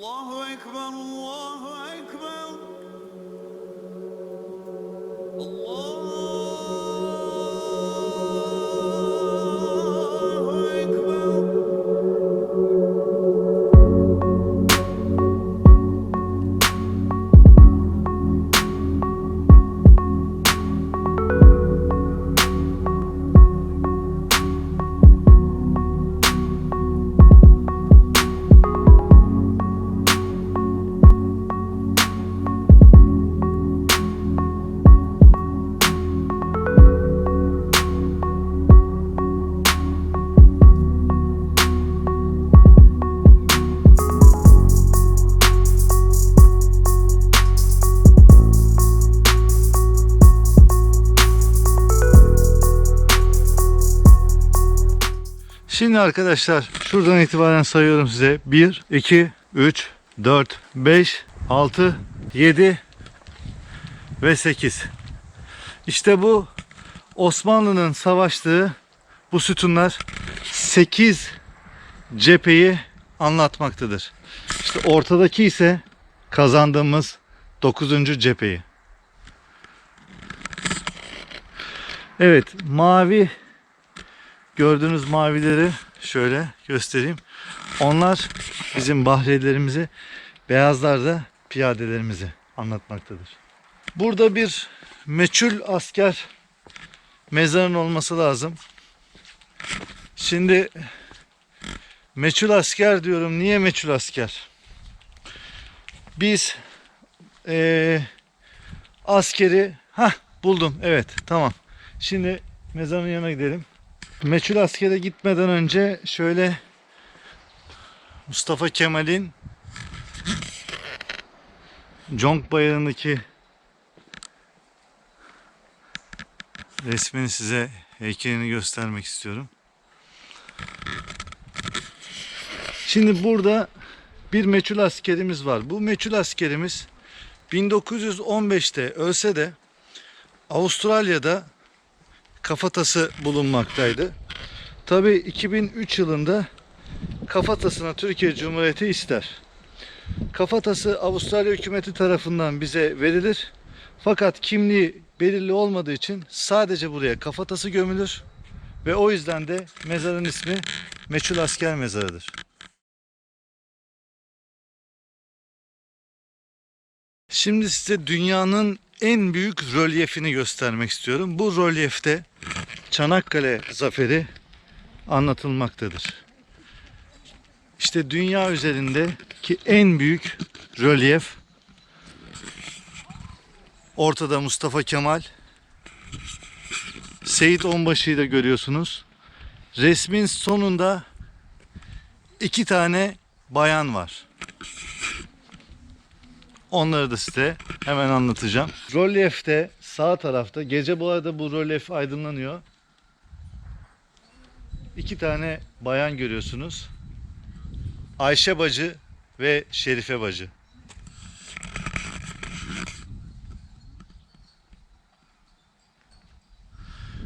الله أكبر الله Şimdi arkadaşlar şuradan itibaren sayıyorum size. 1, 2, 3, 4, 5, 6, 7 ve 8. İşte bu Osmanlı'nın savaştığı bu sütunlar 8 cepheyi anlatmaktadır. İşte ortadaki ise kazandığımız 9. cepheyi. Evet mavi gördüğünüz mavileri şöyle göstereyim. Onlar bizim bahriyelerimizi, beyazlar da piyadelerimizi anlatmaktadır. Burada bir meçhul asker mezarın olması lazım. Şimdi meçhul asker diyorum. Niye meçhul asker? Biz eee, askeri ha buldum. Evet tamam. Şimdi mezarın yanına gidelim. Meçhul askere gitmeden önce şöyle Mustafa Kemal'in Conk Bayırı'ndaki resmini size heykelini göstermek istiyorum. Şimdi burada bir meçhul askerimiz var. Bu meçhul askerimiz 1915'te ölse de Avustralya'da kafatası bulunmaktaydı. Tabi 2003 yılında kafatasına Türkiye Cumhuriyeti ister. Kafatası Avustralya hükümeti tarafından bize verilir. Fakat kimliği belirli olmadığı için sadece buraya kafatası gömülür. Ve o yüzden de mezarın ismi Meçhul Asker Mezarı'dır. Şimdi size dünyanın en büyük rölyefini göstermek istiyorum. Bu rölyefte Çanakkale zaferi anlatılmaktadır. İşte dünya üzerindeki en büyük rölyef ortada Mustafa Kemal Seyit Onbaşı'yı da görüyorsunuz. Resmin sonunda iki tane bayan var. Onları da size hemen anlatacağım. Rölyefte sağ tarafta gece bu arada bu rölyef aydınlanıyor. İki tane bayan görüyorsunuz. Ayşe bacı ve Şerife bacı.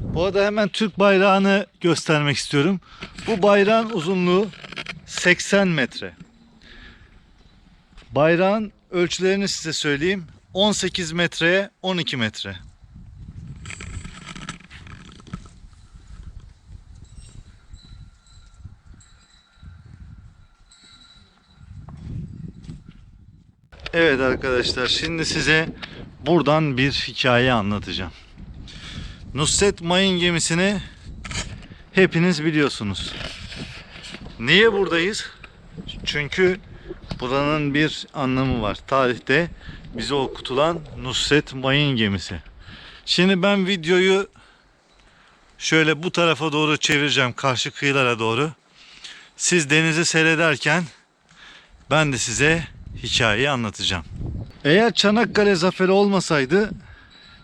Bu arada hemen Türk bayrağını göstermek istiyorum. Bu bayrağın uzunluğu 80 metre. Bayrağın ölçülerini size söyleyeyim. 18 metreye 12 metre. Evet arkadaşlar şimdi size buradan bir hikaye anlatacağım. Nusret Mayın gemisini hepiniz biliyorsunuz. Niye buradayız? Çünkü buranın bir anlamı var. Tarihte bize okutulan Nusret Mayın gemisi. Şimdi ben videoyu şöyle bu tarafa doğru çevireceğim. Karşı kıyılara doğru. Siz denizi seyrederken ben de size hikayeyi anlatacağım. Eğer Çanakkale zaferi olmasaydı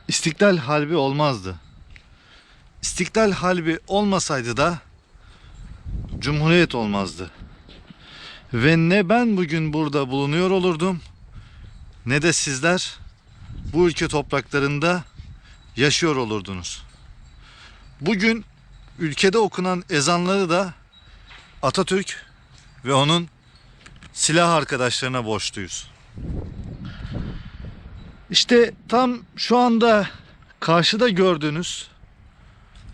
İstiklal Harbi olmazdı. İstiklal Harbi olmasaydı da Cumhuriyet olmazdı. Ve ne ben bugün burada bulunuyor olurdum ne de sizler bu ülke topraklarında yaşıyor olurdunuz. Bugün ülkede okunan ezanları da Atatürk ve onun silah arkadaşlarına borçluyuz. İşte tam şu anda karşıda gördüğünüz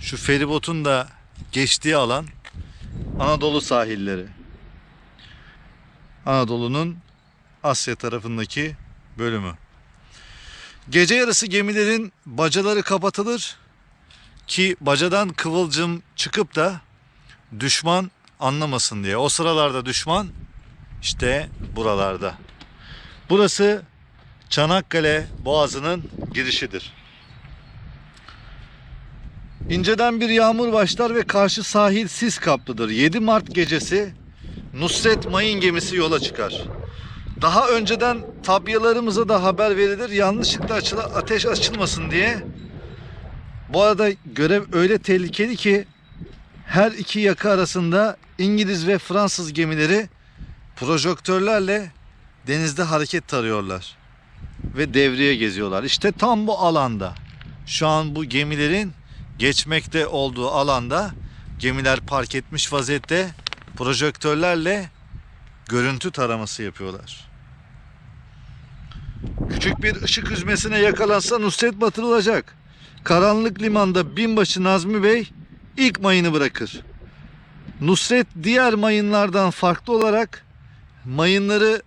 şu feribotun da geçtiği alan Anadolu sahilleri. Anadolu'nun Asya tarafındaki bölümü. Gece yarısı gemilerin bacaları kapatılır ki bacadan kıvılcım çıkıp da düşman anlamasın diye. O sıralarda düşman işte buralarda. Burası Çanakkale Boğazı'nın girişidir. İnceden bir yağmur başlar ve karşı sahil sis kaplıdır. 7 Mart gecesi Nusret Mayın gemisi yola çıkar. Daha önceden tabyalarımıza da haber verilir. Yanlışlıkla açıla, ateş açılmasın diye. Bu arada görev öyle tehlikeli ki her iki yaka arasında İngiliz ve Fransız gemileri projektörlerle denizde hareket tarıyorlar ve devriye geziyorlar. İşte tam bu alanda şu an bu gemilerin geçmekte olduğu alanda gemiler park etmiş vaziyette projektörlerle görüntü taraması yapıyorlar. Küçük bir ışık hüzmesine yakalansa Nusret batırılacak. Karanlık limanda binbaşı Nazmi Bey ilk mayını bırakır. Nusret diğer mayınlardan farklı olarak mayınları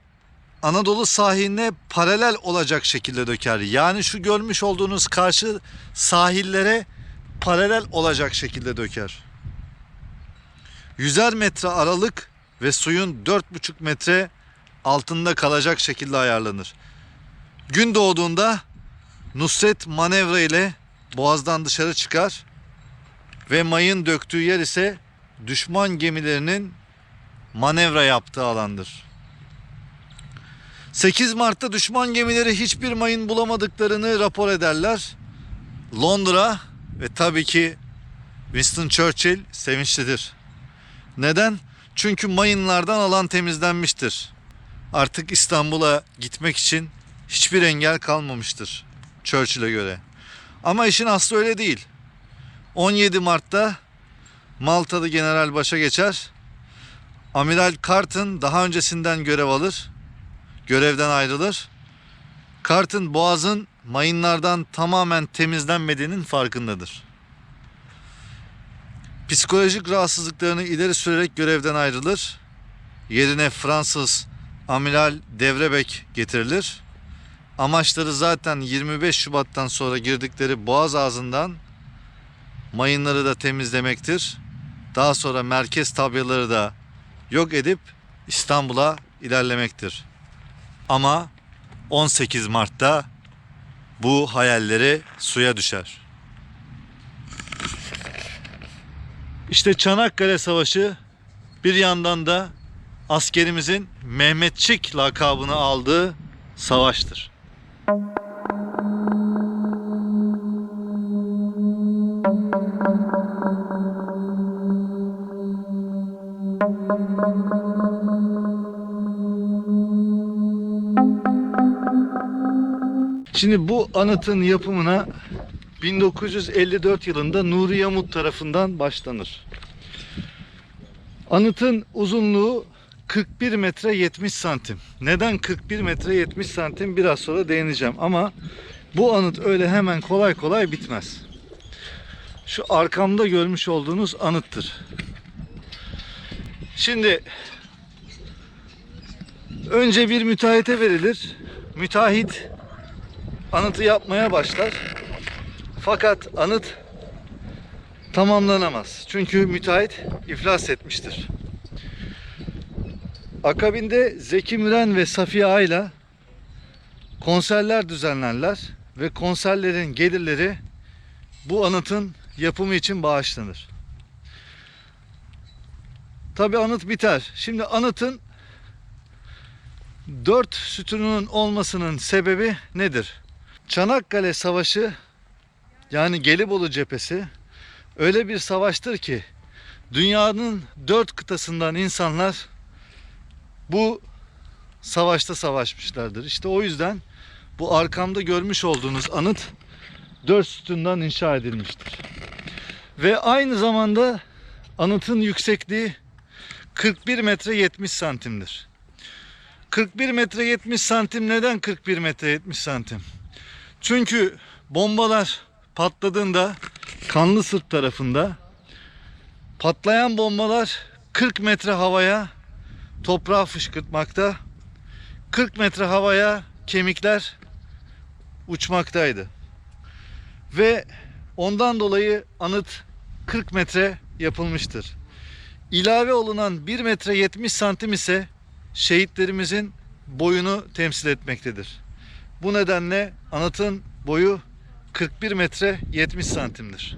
Anadolu sahiline paralel olacak şekilde döker. Yani şu görmüş olduğunuz karşı sahillere paralel olacak şekilde döker. Yüzer metre aralık ve suyun 4,5 metre altında kalacak şekilde ayarlanır. Gün doğduğunda Nusret manevra ile boğazdan dışarı çıkar ve mayın döktüğü yer ise düşman gemilerinin manevra yaptığı alandır. 8 Mart'ta düşman gemileri hiçbir mayın bulamadıklarını rapor ederler. Londra ve tabii ki Winston Churchill sevinçlidir. Neden? Çünkü mayınlardan alan temizlenmiştir. Artık İstanbul'a gitmek için hiçbir engel kalmamıştır Churchill'e göre. Ama işin aslı öyle değil. 17 Mart'ta Maltalı general başa geçer. Amiral Carton daha öncesinden görev alır. Görevden ayrılır. Carton boğazın mayınlardan tamamen temizlenmediğinin farkındadır. Psikolojik rahatsızlıklarını ileri sürerek görevden ayrılır. Yerine Fransız Amiral Devrebek getirilir. Amaçları zaten 25 Şubat'tan sonra girdikleri boğaz ağzından mayınları da temizlemektir. Daha sonra merkez tabyaları da yok edip İstanbul'a ilerlemektir. Ama 18 Mart'ta bu hayalleri suya düşer. İşte Çanakkale Savaşı bir yandan da askerimizin Mehmetçik lakabını aldığı savaştır. Şimdi bu anıtın yapımına 1954 yılında Nuri Yamut tarafından başlanır. Anıtın uzunluğu 41 metre 70 santim. Neden 41 metre 70 santim biraz sonra değineceğim ama bu anıt öyle hemen kolay kolay bitmez. Şu arkamda görmüş olduğunuz anıttır. Şimdi önce bir müteahhite verilir. Müteahhit anıtı yapmaya başlar. Fakat anıt tamamlanamaz. Çünkü müteahhit iflas etmiştir. Akabinde Zeki Müren ve Safiye Ayla konserler düzenlerler ve konserlerin gelirleri bu anıtın yapımı için bağışlanır. Tabi anıt biter. Şimdi anıtın dört sütunun olmasının sebebi nedir? Çanakkale Savaşı yani Gelibolu cephesi öyle bir savaştır ki dünyanın dört kıtasından insanlar bu savaşta savaşmışlardır. İşte o yüzden bu arkamda görmüş olduğunuz anıt dört sütundan inşa edilmiştir. Ve aynı zamanda anıtın yüksekliği 41 metre 70 santimdir. 41 metre 70 santim neden 41 metre 70 santim? Çünkü bombalar patladığında Kanlı Sırt tarafında patlayan bombalar 40 metre havaya toprağı fışkırtmakta. 40 metre havaya kemikler uçmaktaydı. Ve ondan dolayı anıt 40 metre yapılmıştır. İlave olunan 1 metre 70 santim ise şehitlerimizin boyunu temsil etmektedir. Bu nedenle anıtın boyu 41 metre 70 santimdir.